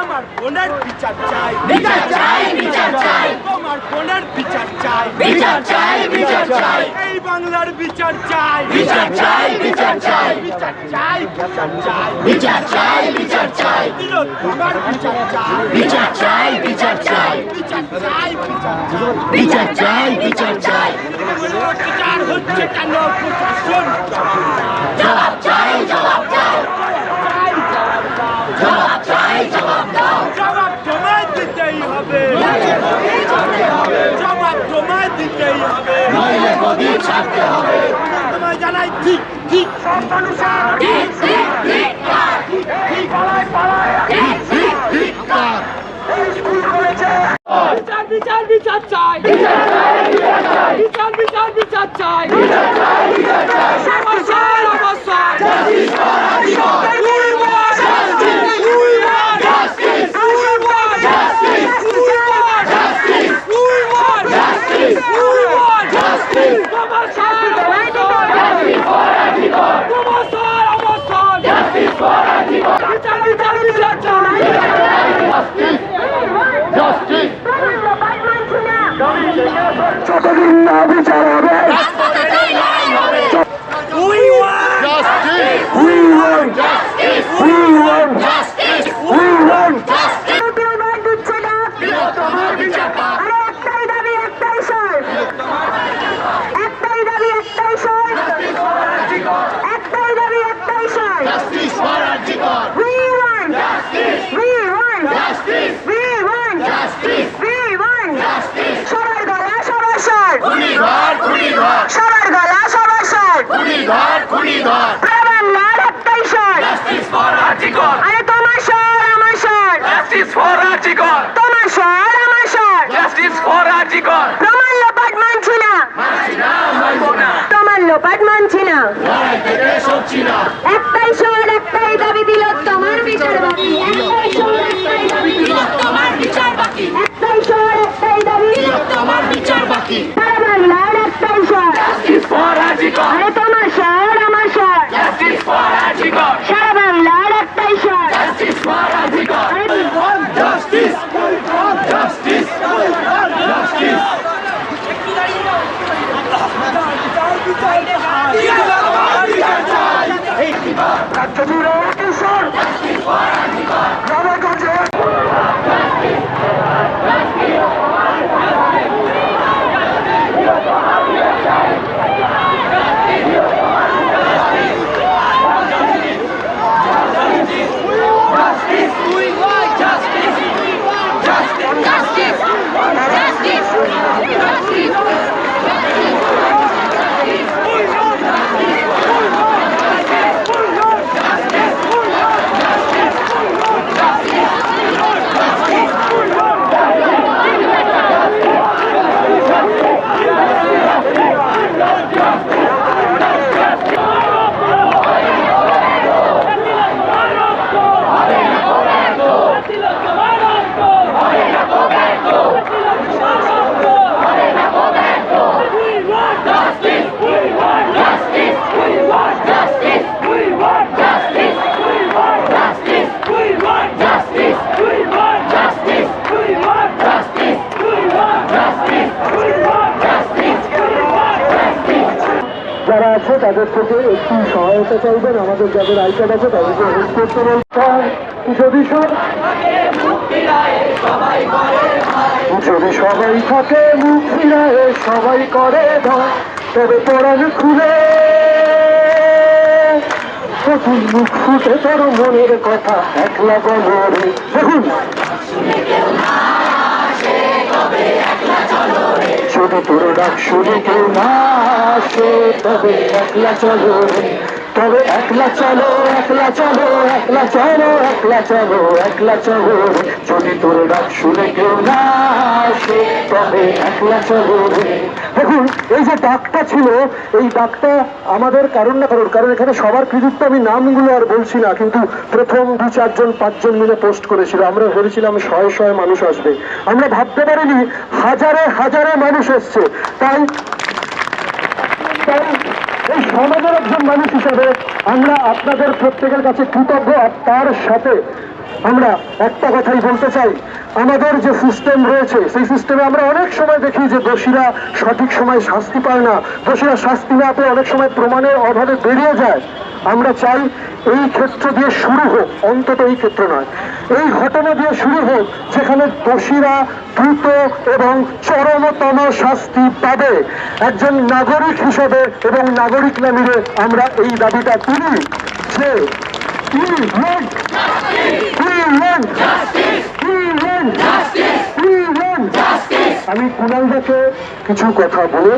আমার বোনের বিচার চাই বিচার চাই বিচার চাই তোমার বোনের বিচার চাই বিচার চাই বিচার চাই এই বাংলার বিচার চাই বিচার চাই বিচার চাই বিচার চাই বিচার চাই বিচার চাই বিচার চাই বিরোধ বাবার বিচার চাই বিচার চাই বিচার চাই বিচার চাই বিচার চাই বিচার চাই বিচার হচ্ছে কেন প্রশাসন জবাব চাই জবাব চাই জবাব তোমায় দিতেই হবে জবাব বিচার বিচার চাই বিচার Come on! খুনি ধর খুনি ধর। প্রবান্লার একটাই স্বর Justice for Article! আরে তোমার স্বর আমার স্বর Justice for Article! তোমার স্বর আমার স্বর Justice for Article! তোমার লোপাট মানছি না। তোমার লোপাট মানছি না। একটাই স্বর একটাই দাবি দিল তোমার বিচার বাকি। একটাই স্বর একটাই দাবি দিল তোমার বিচার বাকি। একটাই স্বর একটাই দাবি দিল তোমার বিচার বাকি। সারা বাংলার for Article! আরে তোমার স্বর আমার স্বর Justice for Article! সারা বাংলার একটাই স্বর Justice for Article! আরে জাস্টিস জাস্টিস জাস্টিস রাজ্য জুড়ে একই স্বর গ্রামে গঞ্জে যারা আছে, তাদের থেকে একটু সহায়তা চাইবেন। আমাদের যাদের আই আছে তাদেরকে হেল্প করতে বলছেন যদি যদি সবাই থাকে, মুখ ফিরায় সবাই করে ভয় তবে পড়ান খুলে। তখন মুখ ফুটে তোর মনের কথা, একলা বলরে দেখুন। যদি তোর ডাক, শুনে কেউ না। তবে একলা চলো, তবে একলা চলো একলা চলো একলা চলো একলা চলো একলা চলো। যদি তোর ডাক শুনে কেউ না আসে, তবে একলা চলো। দেখুন, এই যে ডাকটা ছিল, এই ডাকটা আমাদের কারণ না কারণ কারণ এখানে সবার কৃতিত্ব আমি নামগুলো আর বলছি না, কিন্তু প্রথম দু চারজন, পাঁচজন মিলে পোস্ট করেছিল। আমরা ভেবেছিলাম শয়ে শয়ে মানুষ আসবে। আমরা ভাবতে পারিনি, হাজারে হাজারে মানুষ এসছে। তাই তাই এই একজন মানুষ হিসাবে আমরা আপনাদের প্রত্যেকের কাছে কৃতজ্ঞ তার সাথে আমরা একটা কথাই বলতে চাই। আমাদের যে সিস্টেম রয়েছে, সেই সিস্টেমে আমরা অনেক সময় দেখি যে দোষীরা সঠিক সময় শাস্তি পায় না। দোষীরা শাস্তি না পেয়ে অনেক সময় প্রমাণের অভাবে বেরিয়ে যায়। আমরা চাই এই ক্ষেত্র দিয়ে শুরু হোক অন্তত এই ক্ষেত্র নয়। এই ঘটনা দিয়ে শুরু হোক যেখানে দোষীরা দ্রুত এবং চরমতম শাস্তি পাবে। একজন নাগরিক হিসেবে এবং নাগরিক নামিরে আমরা এই দাবিটা তুলি যে We want We want We want We want আমি কুণালদাকে কিছু কথা বলে